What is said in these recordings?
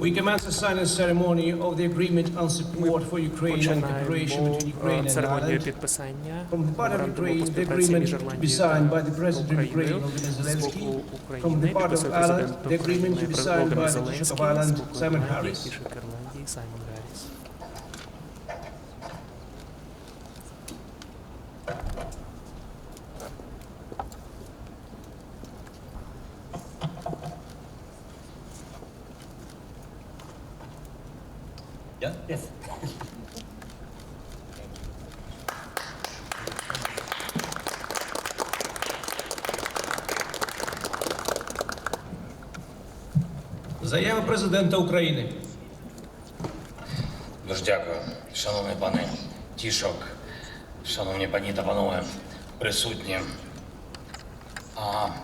We commence the signing ceremony of the agreement on support for Ukraine and cooperation Починаємо between Ukraine е, and церемонію Ireland. підписання From the part of меморандуму Ukraine, про the співпраці між agreement to be Ірландією signed by та the President of Ukraine, Україною. Volodymyr З Zelensky. боку From the України part of підписує Ireland, президент the agreement to України be signed Володимир by the Taoiseach Зеленський, of Ireland, з боку Simon Ірландії, Harris. Taoiseach Ірландії Саймон Yeah? Yes. Заява президента України. Дуже дякую, шановний пане Тішок, шановні пані та панове присутні,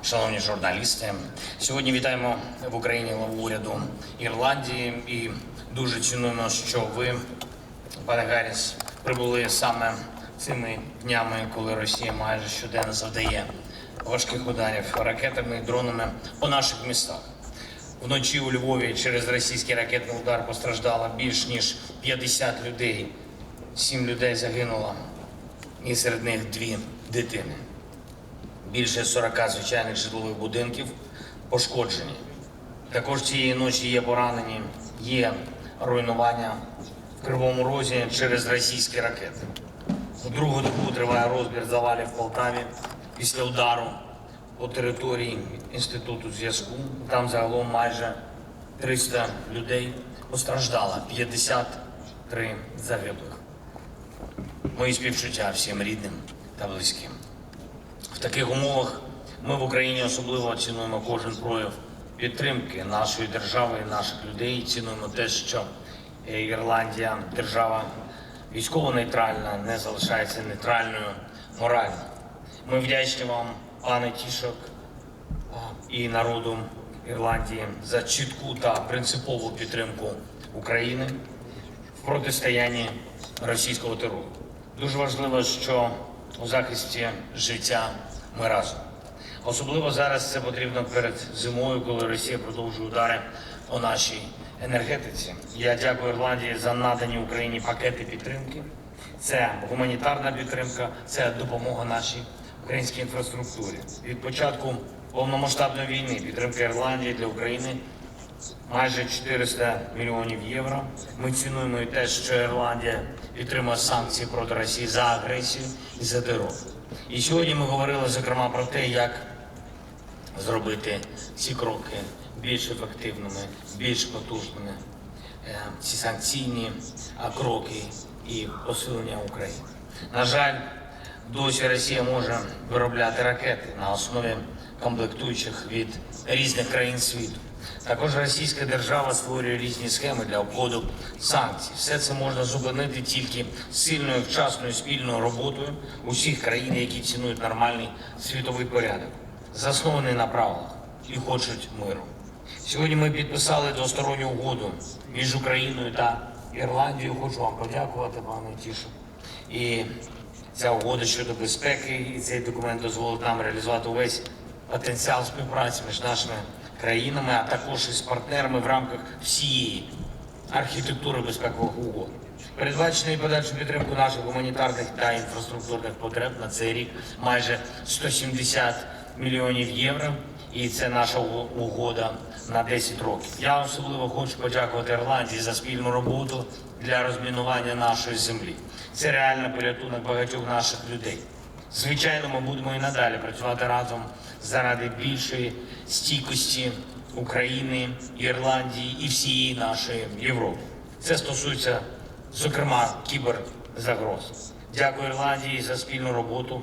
шановні журналісти. Сьогодні вітаємо в Україні главу уряду Ірландії і дуже цінуємо, що ви, пане Гарріс, прибули саме цими днями, коли Росія майже щоденно завдає важких ударів ракетами і дронами по наших містах. Вночі у Львові через російський ракетний удар постраждало більш ніж 50 людей. Сім людей загинуло, і серед них дві дитини. Більше 40 звичайних житлових будинків пошкоджені. Також цієї ночі є поранені, є руйнування в Кривому Розі через російські ракети. У другу добу триває розбір завалів в Полтаві після удару по території інституту зв'язку. Там загалом майже 300 людей постраждало, 53 загиблих. Мої співчуття всім рідним та близьким. Таких умовах ми в Україні особливо цінуємо кожен прояв підтримки нашої держави і наших людей. Цінуємо те, що е, Ірландія, держава військово-нейтральна, не залишається нейтральною морально. Ми вдячні вам, пане Тішок, і народу Ірландії за чітку та принципову підтримку України в протистоянні російського терору. Дуже важливо, що у захисті життя ми разом. Особливо зараз це потрібно перед зимою, коли Росія продовжує удари по нашій енергетиці. Я дякую Ірландії за надані Україні пакети підтримки. Це гуманітарна підтримка, це допомога нашій українській інфраструктурі. Від початку повномасштабної війни підтримка Ірландії для України майже 400 мільйонів євро. Ми цінуємо і те, що Ірландія підтримує санкції проти Росії за агресію і за терор. І сьогодні ми говорили зокрема про те, як зробити ці кроки більш ефективними, більш потужними, Е, ці санкційні кроки і посилення України. На жаль, досі Росія може виробляти ракети на основі комплектуючих від різних країн світу. Також Російська держава створює різні схеми для обходу санкцій. Все це можна зупинити тільки сильною вчасною спільною роботою усіх країн, які цінують нормальний світовий порядок, заснований на правилах і хочуть миру. Сьогодні ми підписали двосторонню угоду між Україною та Ірландією. Хочу вам подякувати, пане Тішу. І ця угода щодо безпеки і цей документ дозволить нам реалізувати увесь потенціал співпраці між нашими країнами, а також із партнерами в рамках всієї архітектури безпекових угод. Передбачено і подальшу підтримку наших гуманітарних та інфраструктурних потреб на цей рік майже 170 мільйонів євро. І це наша угода на 10 років. Я особливо хочу подякувати Ірландії за спільну роботу для розмінування нашої землі. Це реальний порятунок багатьох наших людей. Звичайно, ми будемо і надалі працювати разом заради більшої стійкості України, Ірландії і всієї нашої Європи. Це стосується, зокрема, кіберзагроз. Дякую Ірландії за спільну роботу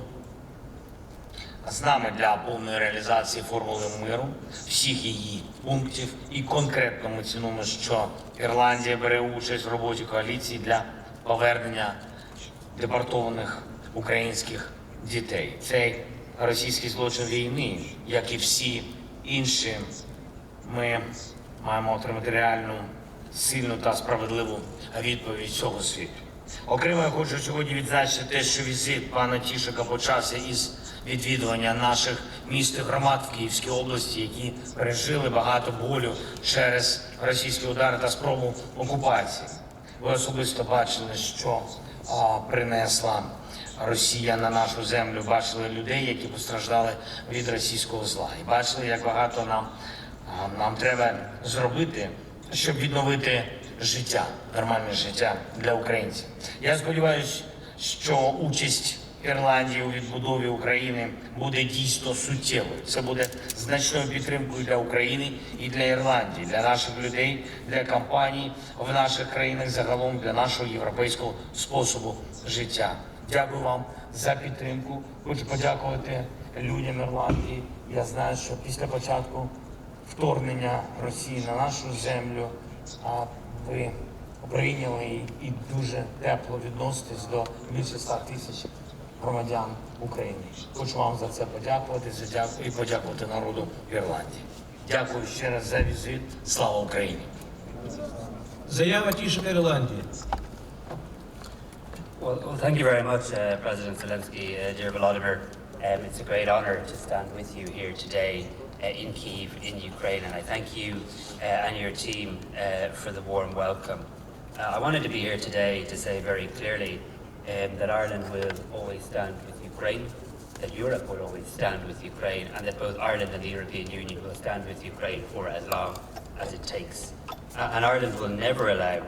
з нами для повної реалізації формули миру, всіх її пунктів. І конкретно ми цінуємо, що Ірландія бере участь в роботі коаліції для повернення депортованих українських дітей. Цей російський злочин війни, як і всі інші, ми маємо отримати реальну, сильну та справедливу відповідь цього світу. Окремо я хочу сьогодні відзначити те, що візит пана Тішика почався із відвідування наших міст і громад в Київській області, які пережили багато болю через російські удари та спробу окупації. Ви особисто бачили, що а, принесла Росія на нашу землю. Бачили людей, які постраждали від російського зла, і бачили, як багато нам, нам треба зробити, щоб відновити життя, нормальне життя для українців. Я сподіваюся, що участь Ірландії у відбудові України буде дійсно суттєвою. Це буде значною підтримкою для України і для Ірландії, для наших людей, для компаній в наших країнах загалом для нашого європейського способу життя. Дякую вам за підтримку. Хочу подякувати людям Ірландії. Я знаю, що після початку вторгнення Росії на нашу землю ви прийняли і, дуже тепло відноситесь до більше тисяч громадян України. Хочу вам за це подякувати за дяку- і подякувати народу Ірландії. Дякую ще раз за візит. Слава Україні! Заява Тішика Ірландії. Well, well, thank you very much, uh, President Zelensky. Uh, dear Volodymyr, um, it's a great honor to stand with you here today uh, in Kiev, in Ukraine, and I thank you uh, and your team uh, for the warm welcome. Uh, I wanted to be here today to say very clearly um, that Ireland will always stand with Ukraine, that Europe will always stand with Ukraine, and that both Ireland and the European Union will stand with Ukraine for as long as it takes. And Ireland will never allow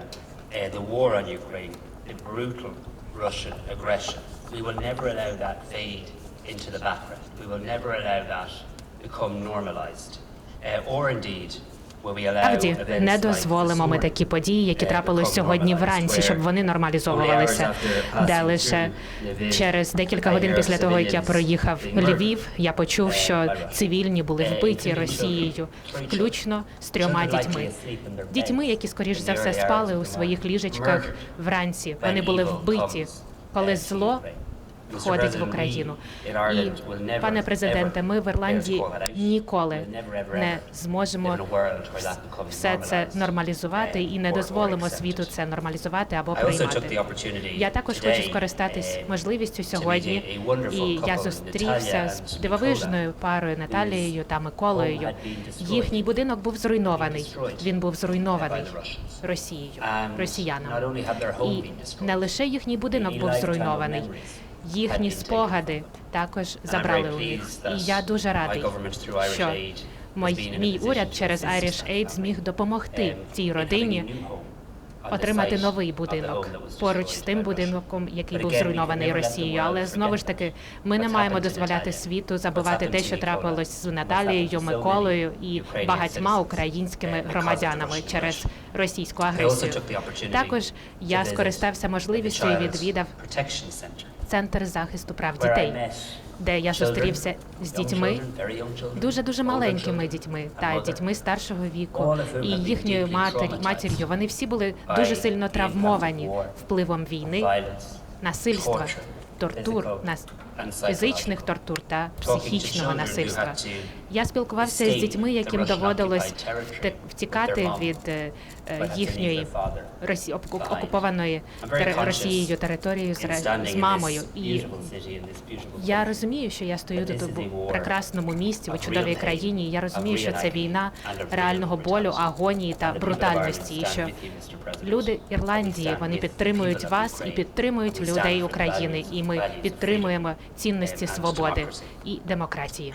the war on Ukraine, the brutal Russian aggression. We will never allow that fade into the background. We will never allow that become normalised. Uh, or indeed, events не дозволимо ми такі події, які uh, трапились сьогодні вранці, щоб вони нормалізовувалися. Де лише через декілька годин після того, як я проїхав Львів, я почув, uh, що цивільні були Uh, вбиті Росією, включно з трьома дітьми. Дітьми, які скоріш за все спали у своїх ліжечках вранці. Вони були вбиті, коли зло. Входить в Україну. І, пане президенте, ми в Ірландії ніколи не зможемо все це нормалізувати і не дозволимо світу це нормалізувати або приймати. Я також хочу скористатись uh, можливістю сьогодні, і я зустрівся з дивовижною парою Наталією та Миколою. Їхній будинок був зруйнований. Він був зруйнований. Росією, росіянами. І не лише їхній будинок був зруйнований. Їхні спогади також забрали у них. І я дуже радий, що мій position уряд через Irish Aid зміг допомогти um, цій родині отримати новий будинок поруч з тим будинком, який був зруйнований Росією. Але знову ж таки, ми не маємо дозволяти світу забувати те, що трапилось з Наталією, Миколою і багатьма українськими uh, громадянами через російську агресію. Також я скористався можливістю і відвідав центр захисту прав дітей, де я зустрівся з дітьми. Дуже дуже маленькими дітьми та дітьми старшого віку, і їхньою deeply матір'ю. Вони всі були дуже сильно травмовані впливом війни, насильства, тортур, нас- фізичних тортур та психічного насильства. Я спілкувався з дітьми, яким доводилось втікати від е, е, їхньої окупованої Росією територією з, мамою. І я розумію, що я стою тут у прекрасному місті, у чудовій країні. і Я розумію, що це війна реального болю, агонії та брутальності. І що люди Ірландії вони підтримують вас і підтримують людей України. І ми підтримуємо цінності свободи і демократії.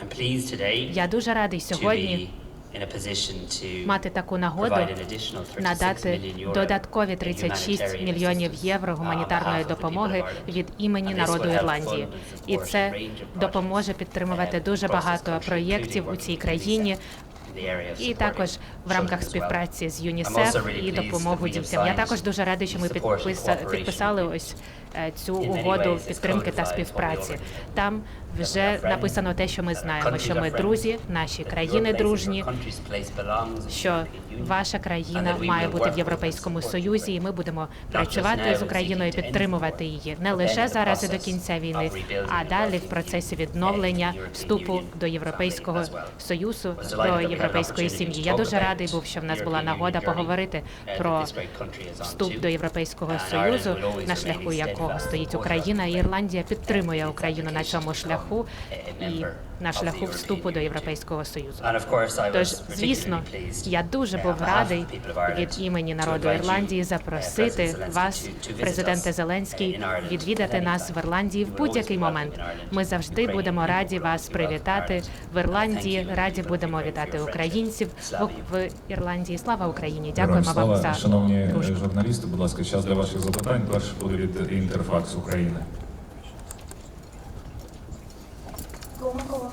Я дуже радий сьогодні мати таку нагоду provide an additional 36 надати додаткові in 36 humanitarian мільйонів євро гуманітарної допомоги від імені народу Ірландії. І це допоможе підтримувати uh, дуже багато проєктів у цій країні. І також в рамках співпраці з ЮНІСЕФ і допомогу дітям. Я також дуже радий, що ми підписали ось е, цю угоду підтримки та співпраці. Там вже написано те, що ми знаємо, що ми друзі, наші країни дружні, що ваша країна має бути в Європейському Союзі, і ми будемо працювати з Україною, підтримувати її не лише зараз і до кінця війни, а далі в процесі відновлення uh, вступу до Європейського. Союзу, до європейської сім'ї. Я дуже радий був, що в нас була нагода поговорити про вступ до Європейського Союзу на шляху, якого стоїть Україна. І Ірландія підтримує Україну на цьому шляху і на шляху вступу до Європейського Союзу. Тож, звісно, я дуже був радий від імені народу Ірландії uh, запросити вас, президенте Зеленський, uh, Ireland відвідати нас в. Ірландії в будь-який момент. Ми завжди будемо раді вас привітати в Ірландії. Раді будемо вітати friendship. Українців в, Ірландії. Слава Україні! Дякуємо вам за Шановні журналісти, будь ласка, час для ваших запитань. Перше буде від Інтерфакс України.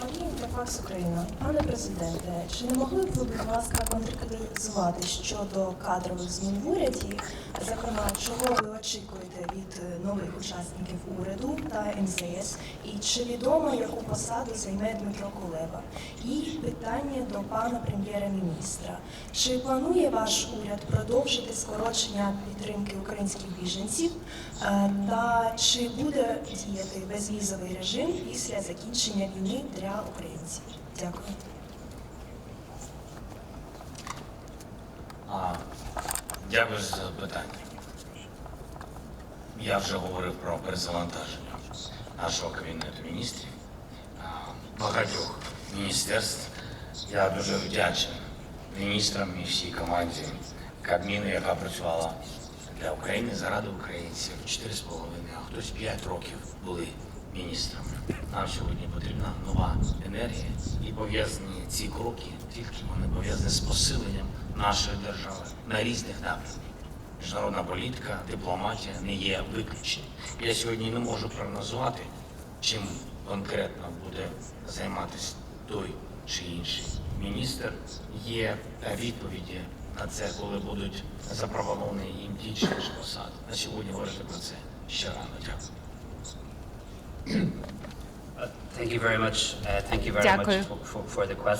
Марія, Інтерфакс Україна. Пане президенте, чи не могли б ви, будь ласка, конкретизувати щодо кадрових змін в уряді? Зокрема, чого ви очікуєте від е, нових учасників уряду та МЗС? І чи відомо, яку посаду займе Дмитро Кулеба? І питання до пана прем'єра-міністра. Чи планує ваш уряд продовжити скорочення підтримки українських біженців? Е, Та чи буде діяти безвізовий режим після закінчення війни для українців? Дякую. А, дякую за запитання. Я вже говорив про перезавантаження нашого кабінету міністрів, багатьох міністерств. Я дуже вдячний міністрам і всій команді Кабміну, яка працювала для України, заради українців 4,5, а хтось 5 років були міністрами. Нам сьогодні потрібна нова енергія і пов'язані ці кроки, тільки вони пов'язані з посиленням нашої держави на різних напрямках. Міжнародна політика, дипломатія не є виключенням. Я сьогодні не можу прогнозувати, чим конкретно буде займатися той чи інший міністр. Є відповіді на це, коли будуть запропоновані їм ті чи інші посади. На сьогодні говорити про це ще рано. Дякую. Дякую.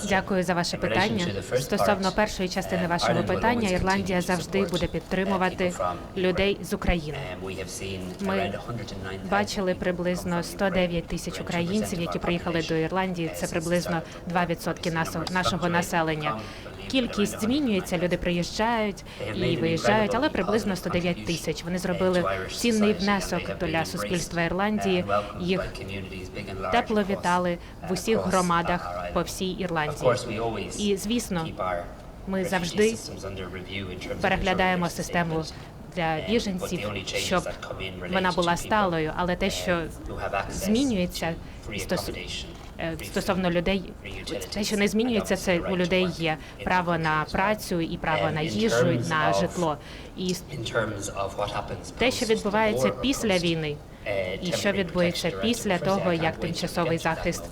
Дякую за ваше питання. Стосовно першої частини uh, вашого питання, Ірландія завжди буде uh, підтримувати людей з України. Um, Ми around 109,000 Бачили приблизно come from 109 Ukraine, тисяч українців, які приїхали до. Ірландії. Uh, Це приблизно the start of the 2% policy нас- numbers нашого населення. Кількість змінюється, 109,000. люди приїжджають і виїжджають, але приблизно positive 109 contribution, тисяч. Вони uh, зробили цінний внесок для суспільства Ірландії. uh, Їх тепло вітали в uh, усіх громадах по всій Ірландії. І звісно, ми завжди переглядаємо систему для Um, біженців, щоб вона була сталою. Але те, що um, змінюється е, стосовно людей, те, що не змінюється, це у людей є право на працю і право Um, на їжу, на житло. І те, що відбувається після війни, uh, і що protection після того, як тимчасовий захист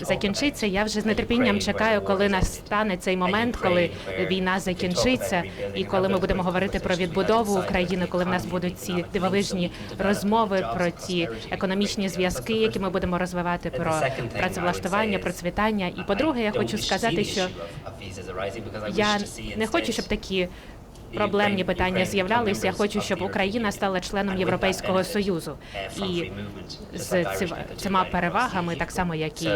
закінчиться. Я вже з нетерпінням чекаю, коли настане цей момент, коли війна закінчиться, і коли ми будемо говорити про відбудову України, коли в нас будуть ці дивовижні розмови про prosperity, економічні зв'язки, які ми будемо розвивати про працевлаштування, процвітання. І по-друге, я хочу сказати, що я не хочу, щоб такі проблемні питання з'являлися. Я хочу, щоб Україна стала членом Європейського Союзу. uh, І з цими перевагами, так само, як і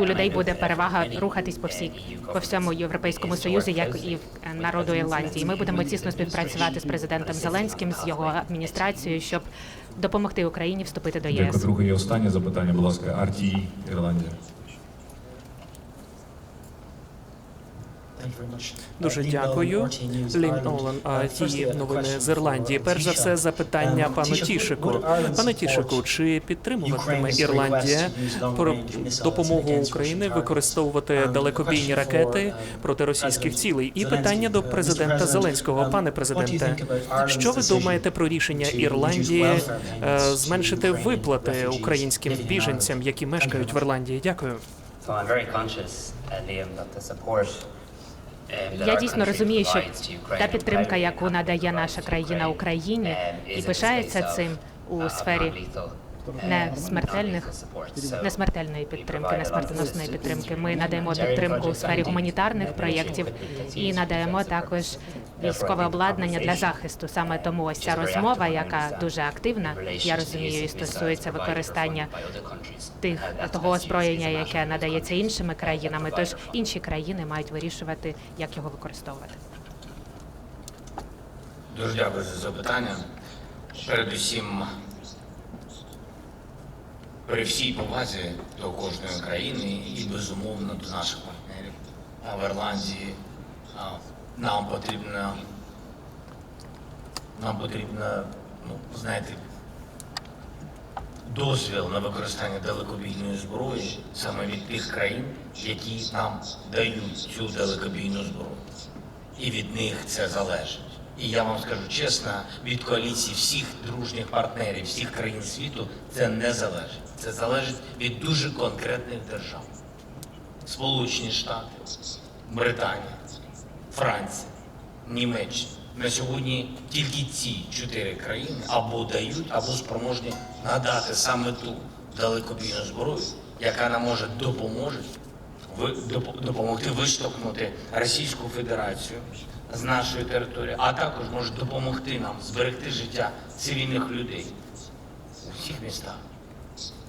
у людей буде перевага рухатись по всій по всьому європейському союзі, як і в е, народу Ірландії. Ми будемо тісно співпрацювати з президентом Зеленським, з його адміністрацією, щоб допомогти Україні вступити до Дякую. ЄС. Друге і останнє запитання, будь ласка, RTE, Ірландія. Дуже дякую. Лін Олен, а ті новини з Ірландії. Перш за все, запитання пану Тішику. Пане Тішику, чи підтримуватиме Ірландія про допомогу України використовувати далекобійні ракети проти російських цілей? І питання до президента Зеленського. Пане президенте, що ви думаєте про рішення Ірландії е, зменшити виплати українським біженцям, які мешкають в Ірландії? Дякую. So I'm very conscious, uh, Liam, that the support um, Я дійсно розумію, що та підтримка, яку надає наша країна Україні, um, і пишається цим у uh, сфері non-lethal support. So несмертельної підтримки, несмертоносної assistance підтримки. Ми надаємо підтримку у сфері гуманітарних проєктів і надаємо також військове обладнання для захисту. Саме тому ось ця розмова, яка дуже активна, я розумію, і стосується використання тих того озброєння, яке надається іншими країнами. Тож інші країни мають вирішувати, як його використовувати. Дуже дякую за запитання. Передусім, при всій повазі до кожної країни і безумовно до наших партнерів а в Ірландії а, нам потрібно, нам потрібно, ну, знаєте, дозвіл на використання далекобійної зброї саме від тих країн, які нам дають цю далекобійну зброю. І від них це залежить. І я вам скажу чесно, від коаліції всіх дружніх партнерів, всіх країн світу це не залежить. Це залежить від дуже конкретних держав. Сполучені Штати, Британія, Франція, Німеччина. На сьогодні тільки ці чотири країни або дають, або спроможні надати саме ту далекобійну зброю, яка нам може допоможе допомогти виштовхнути Російську Федерацію з нашої території, а також може допомогти нам зберегти життя цивільних людей у всіх містах.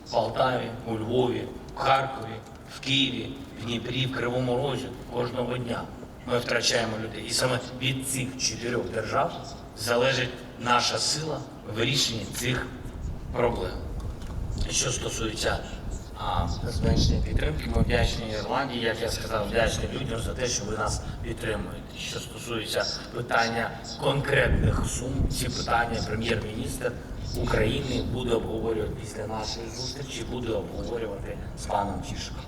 В Полтаві, у Львові, в Харкові, в Києві, в Дніпрі, в Кривому Розі кожного дня ми втрачаємо людей. І саме від цих чотирьох держав залежить наша сила в вирішенні цих проблем. Що стосується зменшення підтримки, ми вдячні Ірландії, як я сказав, вдячні людям за те, що ви нас підтримуєте. Що стосується питання конкретних сум, ці питання прем'єр-міністр України буде обговорювати після нашої зустрічі, буде обговорювати з паном Тішиком.